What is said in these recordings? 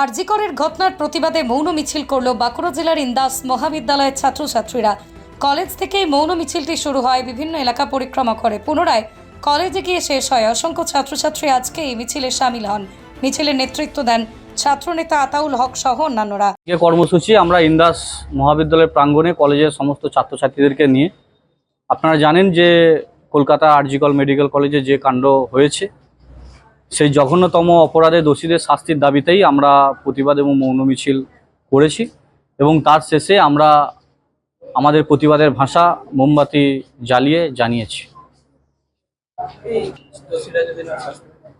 আরজিকরের ঘটনার প্রতিবাদে মৌন মিছিল করল বাঁকুড়া জেলার ইন্দাস মহাবিদ্যালয়ের ছাত্রছাত্রীরা। কলেজ থেকেই মৌন মিছিলটি শুরু হয়, বিভিন্ন এলাকা পরিক্রমা করে। পুনরায় কলেজে গিয়ে শেষ হয়। অসংখ্য ছাত্রছাত্রী আজকে এই মিছিলে সামিল হন। মিছিলের নেতৃত্ব দেন ছাত্রনেতা আতাউল হক সহ অন্যান্যরা। যে কর্মসূচি আমরা ইন্দাস মহাবিদ্যালয়ের প্রাঙ্গণে কলেজের সমস্ত ছাত্রছাত্রীদেরকে নিয়ে। আপনারা জানেন যে কলকাতা আরজিকল মেডিকেল কলেজে যে কাণ্ড হয়েছে সেই জঘন্যতম অপরাধে দোষীদের শাস্তির দাবিতেই আমরা প্রতিবাদ এবং মৌন মিছিল করেছি এবং তার শেষে আমরা আমাদের প্রতিবাদের ভাষা মোমবাতি জ্বালিয়ে জানিয়েছি।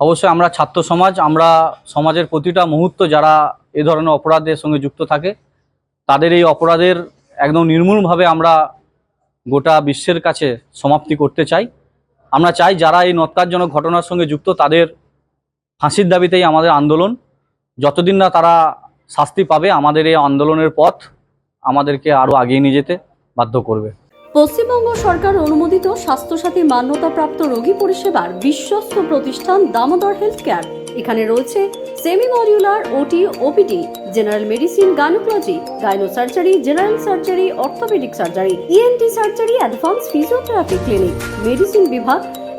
অবশ্যই আমরা ছাত্র সমাজ, আমরা সমাজের প্রতিটা মুহূর্ত যারা এ ধরনের অপরাধের সঙ্গে যুক্ত থাকে, তাদের এই অপরাধের একদম নির্মূলভাবে আমরা গোটা বিশ্বের কাছে সমাপ্তি করতে চাই। আমরা চাই যারা এই নত্যারজনক ঘটনার সঙ্গে যুক্ত, তাদের ফাঁসির দাবিতেই আমাদের আন্দোলন। যতদিন না তারা শাস্তি পাবে, আমাদের এই আন্দোলনের পথ আমাদেরকে আরও আগিয়ে নিয়ে যেতে বাধ্য করবে। পশ্চিমবঙ্গ সরকার অনুমোদিত স্বাস্থ্যসাথী মান্যতাপ্রাপ্ত রোগী পরিষেবার বিশ্বস্ত প্রতিষ্ঠান দামোদর হেলথ কেয়ার এখানে রয়েছে semi modular OT, OPD, general medicine, gynaecology gynae surgery general surgery, orthopaedic surgery, ENT surgery, advance physiotherapy clinic, medicine বিভাগ